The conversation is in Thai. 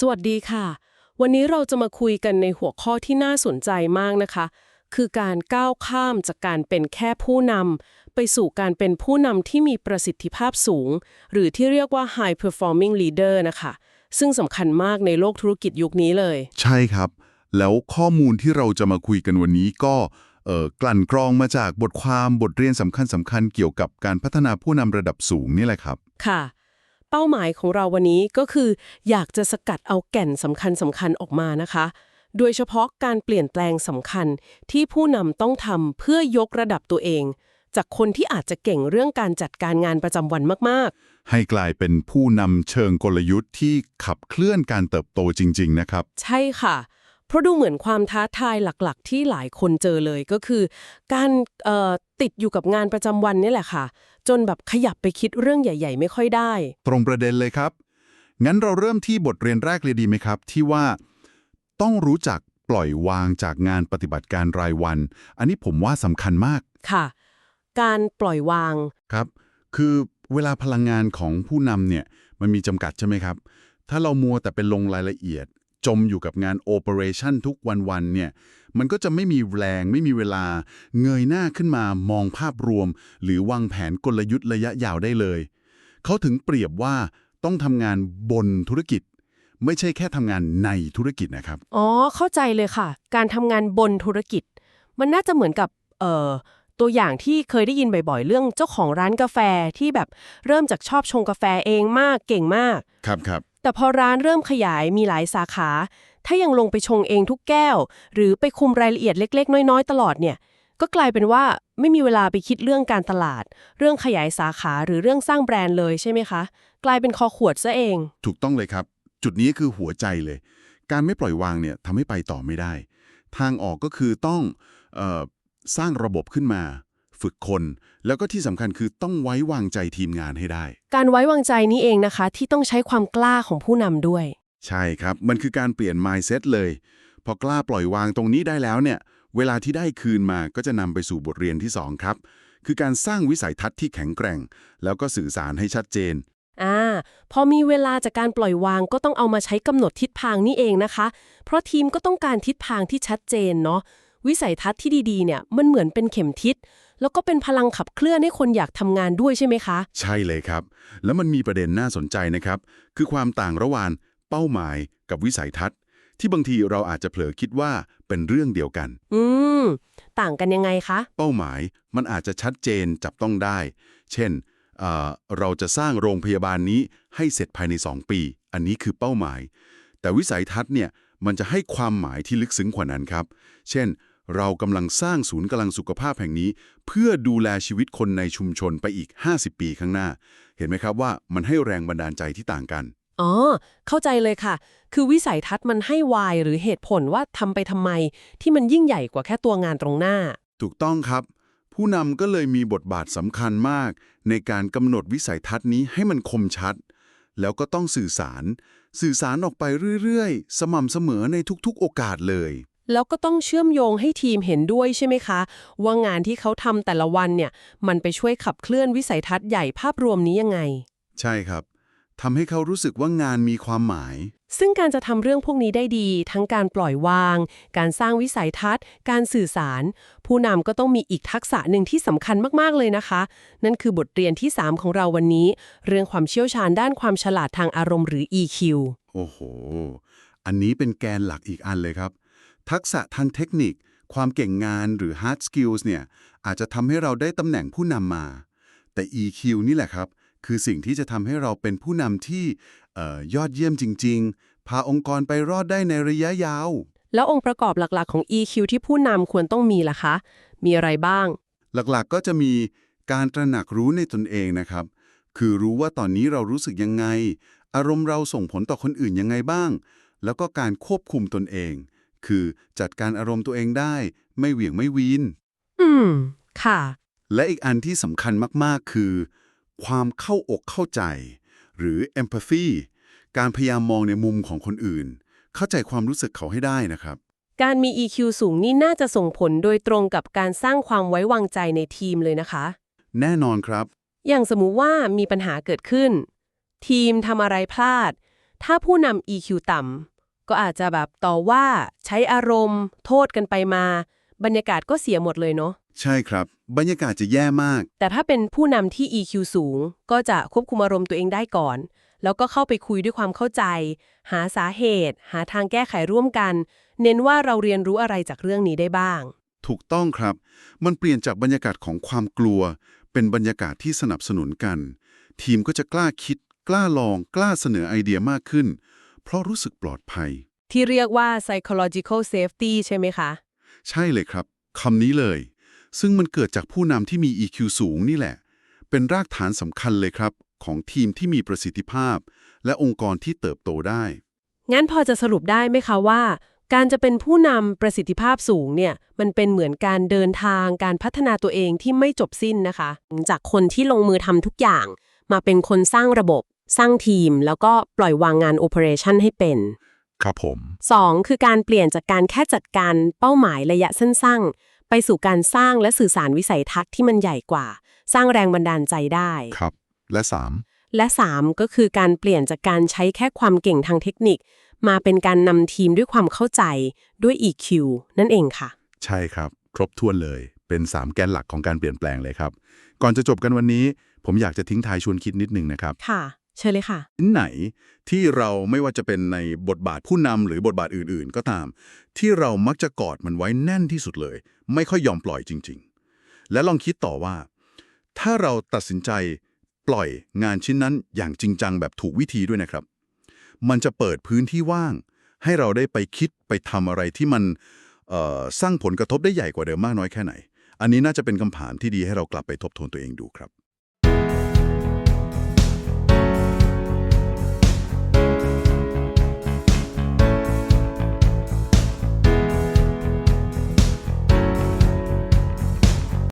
สวัสดีค่ะ วันนี้เราจะมาคุยกันในหัวข้อที่น่าสนใจมากนะคะ คือการก้าวข้ามจากการเป็นแค่ผู้นำไปสู่การเป็นผู้นำที่มีประสิทธิภาพสูง หรือที่เรียกว่า high performing leader นะคะ ซึ่งสำคัญมากในโลกธุรกิจยุคนี้เลย ใช่ครับ แล้วข้อมูลที่เราจะมาคุยกันวันนี้ก็เอ่อกลั่นกรองมาจากบทความบทเรียนสำคัญสำคัญเกี่ยวกับการพัฒนาผู้นำระดับสูงนี่แหละครับ ค่ะ เป้าหมายของเราวันนี้ก็คือ อยากจะสกัดเอาแก่นสำคัญสำคัญออกมานะคะ โดยเฉพาะการเปลี่ยนแปลงสำคัญที่ผู้นำต้องทำเพื่อยกระดับตัวเอง จากคนที่อาจจะเก่งเรื่องการจัดการงานประจำวันมากให้กลายเป็นผู้นำเชิงกลยุทธ์ที่ขับเคลื่อนการเติบโตจริง ๆ นะครับๆใช่ค่ะ เพราะดูเหมือนความท้าทายหลักๆ ที่หลายคนเจอเลยก็คือ การเอ่อติดอยู่กับงานประจำวันนี่แหละค่ะ จนแบบขยับไปคิดเรื่องใหญ่ ๆ ไม่ค่อยได้ ตรงประเด็นเลยครับ งั้นเราเริ่มที่บทเรียนแรกเลยดีไหมครับ ที่ว่าต้องรู้จักปล่อยวางจากงานปฏิบัติการรายวัน อันนี้ผมว่าสำคัญมากค่ะ การปล่อยวางครับ คือเวลาพลังงานของผู้นำเนี่ยมันมีจำกัดใช่ไหมครับ ถ้าเรามัวแต่เป็นลงรายละเอียด จมอยู่กับงานโอเปอเรชันทุกวันๆเนี่ยมันก็จะไม่มีแรงไม่มีเวลาเงยหน้าขึ้นมามองภาพรวม หรือวางแผนกลยุทธ์ระยะยาวได้เลย เขาถึงเปรียบว่าต้องทำงานบนธุรกิจ ไม่ใช่แค่ทำงานในธุรกิจนะครับ อ๋อ เข้าใจเลยค่ะ การทำงานบนธุรกิจ มันน่าจะเหมือนกับเอ่อตัวอย่างที่เคยได้ยินบ่อยๆ เรื่องเจ้าของร้านกาแฟที่แบบเริ่มจากชอบชงกาแฟเองมากเก่งมาก ครับครับ แต่พอร้านเริ่มขยายมีหลายสาขา ถ้ายังลงไปชงเองทุกแก้ว หรือไปคุมรายละเอียดเล็ก ๆ น้อยๆ ตลอดเนี่ย ก็กลายเป็นว่าไม่มีเวลาไปคิดเรื่องการตลาด เรื่องขยายสาขาหรือเรื่องสร้างแบรนด์เลยใช่ไหมคะ กลายเป็นคอขวดซะเอง ถูกต้องเลยครับ จุดนี้คือหัวใจเลย การไม่ปล่อยวางเนี่ยทำให้ไปต่อไม่ได้ ทางออกก็คือต้องออสร้างระบบขึ้นมา ฝึกคน แล้วก็ที่สำคัญคือต้องไว้วางใจทีมงานให้ได้ การไว้วางใจนี้เองนะคะ ที่ต้องใช้ความกล้าของผู้นำด้วย ใช่ครับ มันคือการเปลี่ยน mindset เลย พอกล้าปล่อยวางตรงนี้ได้แล้วเนี่ย เวลาที่ได้คืนมาก็จะนำไปสู่บทเรียนที่ 2 ครับ คือการสร้างวิสัยทัศน์ที่แข็งแกร่ง แล้วก็สื่อสารให้ชัดเจนอ่าพอมีเวลาจากการปล่อยวางก็ต้องเอามาใช้กำหนดทิศทางนี่เองนะคะ เพราะทีมก็ต้องการทิศทางที่ชัดเจนเนาะวิสัยทัศน์ที่ดีๆเนี่ยมันเหมือนเป็นเข็มทิศ แล้วก็เป็นพลังขับเคลื่อนให้คนอยากทำงานด้วยใช่ไหมคะ ใช่เลยครับ แล้วมันมีประเด็นน่าสนใจนะครับ คือความต่างระหว่างเป้าหมายกับวิสัยทัศน์ ที่บางทีเราอาจจะเผลอคิดว่าเป็นเรื่องเดียวกัน อืม ต่างกันยังไงคะ เป้าหมายมันอาจจะชัดเจนจับต้องได้ เช่นเอ่อเราจะสร้างโรงพยาบาลนี้ให้เสร็จภายใน 2 ปี อันนี้คือเป้าหมาย แต่วิสัยทัศน์เนี่ยมันจะให้ความหมายที่ลึกซึ้งกว่านั้นครับ เช่น เรากำลังสร้างศูนย์กำลังสุขภาพแห่งนี้ เพื่อดูแลชีวิตคนในชุมชนไปอีก 50 ปีข้างหน้า เห็นไหมครับว่ามันให้แรงบันดาลใจที่ต่างกัน อ๋อ เข้าใจเลยค่ะ คือวิสัยทัศน์มันให้วายหรือเหตุผลว่าทำไปทำไม ที่มันยิ่งใหญ่กว่าแค่ตัวงานตรงหน้า ถูกต้องครับ ผู้นำก็เลยมีบทบาทสำคัญมาก ในการกำหนดวิสัยทัศน์นี้ให้มันคมชัด แล้วก็ต้องสื่อสาร สื่อสารออกไปเรื่อยๆ สม่ำเสมอในทุกๆ โอกาสเลย แล้วก็ต้องเชื่อมโยงให้ทีมเห็นด้วยใช่ไหมคะ ว่างานที่เขาทำแต่ละวันเนี่ยมันไปช่วยขับเคลื่อนวิสัยทัศน์ใหญ่ภาพรวมนี้ยังไง ใช่ครับทำให้เขารู้สึกว่างานมีความหมาย ซึ่งการจะทำเรื่องพวกนี้ได้ดี ทั้งการปล่อยวาง การสร้างวิสัยทัศน์ การสื่อสาร ผู้นำก็ต้องมีอีกทักษะหนึ่งที่สำคัญมากๆเลยนะคะ นั่นคือบทเรียนที่ 3 ของเราวันนี้ เรื่องความเชี่ยวชาญด้านความฉลาดทางอารมณ์หรือ EQ โอ้โห อันนี้เป็นแกนหลักอีกอันเลยครับ ทักษะทางเทคนิค ความเก่งงานหรือ hard skills เนี่ยอาจจะทำให้เราได้ตำแหน่งผู้นำมา แต่ EQ นี่แหละครับ คือสิ่งที่จะทำให้เราเป็นผู้นำที่เอ่อยอดเยี่ยมจริง ๆ พาองค์กรไปรอดได้ในระยะยาว แล้วองค์ประกอบหลักๆของ EQ ที่ผู้นำควรต้องมีล่ะคะ มีอะไรบ้าง หลักๆก็จะมีการตระหนักรู้ในตนเองนะครับ คือรู้ว่าตอนนี้เรารู้สึกยังไง อารมณ์เราส่งผลต่อคนอื่นยังไงบ้าง แล้วก็การควบคุมตนเอง คือจัดการอารมณ์ตัวเองได้ ไม่เหวี่ยงไม่วีน อืม ค่ะ และอีกอันที่สำคัญมาก ๆ คือ ความเข้าอกเข้าใจ หรือ empathy การพยายามมองในมุมของคนอื่น เข้าใจความรู้สึกเขาให้ได้นะครับ การมี EQ สูงนี่น่าจะส่งผลโดยตรงกับการสร้างความไว้วางใจในทีมเลยนะคะ แน่นอนครับ อย่างสมมุติว่ามีปัญหาเกิดขึ้น ทีมทำอะไรพลาด ถ้าผู้นำ EQ ต่ำ ก็อาจจะแบบต่อว่าใช้อารมณ์ โทษกันไปมา บรรยากาศก็เสียหมดเลยเนาะใช่ครับ บรรยากาศจะแย่มาก แต่ถ้าเป็นผู้นำที่ EQ สูง ก็จะควบคุมอารมณ์ตัวเองได้ก่อน แล้วก็เข้าไปคุยด้วยความเข้าใจ หาสาเหตุ หาทางแก้ไขร่วมกัน เน้นว่าเราเรียนรู้อะไรจากเรื่องนี้ได้บ้าง ถูกต้องครับ มันเปลี่ยนจากบรรยากาศของความกลัว เป็นบรรยากาศที่สนับสนุนกัน ทีมก็จะกล้าคิด กล้าลอง กล้าเสนอไอเดียมากขึ้น เพราะรู้สึกปลอดภัย ที่เรียกว่า psychological safety ใช่ไหมคะ ใช่เลยครับคำนี้เลย ซึ่งมันเกิดจากผู้นำที่มี EQ สูงนี่แหละ เป็นรากฐานสำคัญเลยครับ ของทีมที่มีประสิทธิภาพ และองค์กรที่เติบโตได้ งั้นพอจะสรุปได้ไหมคะว่า การจะเป็นผู้นำประสิทธิภาพสูงเนี่ยมันเป็นเหมือนการเดินทางการพัฒนาตัวเองที่ไม่จบสิ้นนะคะ จากคนที่ลงมือทำทุกอย่าง มาเป็นคนสร้างระบบ สร้างทีม แล้วก็ปล่อยวางงานโอเปอเรชันให้เป็น ครับผม 2. คือการเปลี่ยนจากการแค่จัดการเป้าหมายระยะสั้นๆ ไปสู่การสร้างและสื่อสารวิสัยทัศน์ที่มันใหญ่กว่า สร้างแรงบันดาลใจได้ ครับ และและ 3 ก็คือการเปลี่ยนจากการใช้แค่ความเก่งทางเทคนิค มาเป็นการนำทีมด้วยความเข้าใจด้วย EQ นั่นเองค่ะ3ใช่ครับ ครบถ้วนเลย เป็น 3 แกนหลักของการเปลี่ยนแปลงเลยครับ ก่อนจะจบกันวันนี้ ผมอยากจะทิ้งท้ายชวนคิดนิดนึงนะครับ ค่ะ เชิญเลยค่ะ ไหนที่เราไม่ว่าจะเป็นในบทบาทผู้นำหรือบทบาทอื่นๆ ก็ตาม ที่เรามักจะกอดมันไว้แน่นที่สุดเลย ไม่ค่อยยอมปล่อยจริง ๆ และลองคิดต่อว่า ถ้าเราตัดสินใจปล่อยงานชิ้นนั้นอย่างจริงจังแบบถูกวิธีด้วยนะครับ มันจะเปิดพื้นที่ว่าง ให้เราได้ไปคิดไปทำอะไรที่มันสร้างผลกระทบได้ใหญ่กว่าเดิมมากน้อยแค่ไหน อันนี้น่าจะเป็นคำถามที่ดีให้เรากลับไปทบทวนตัวเองดูครับ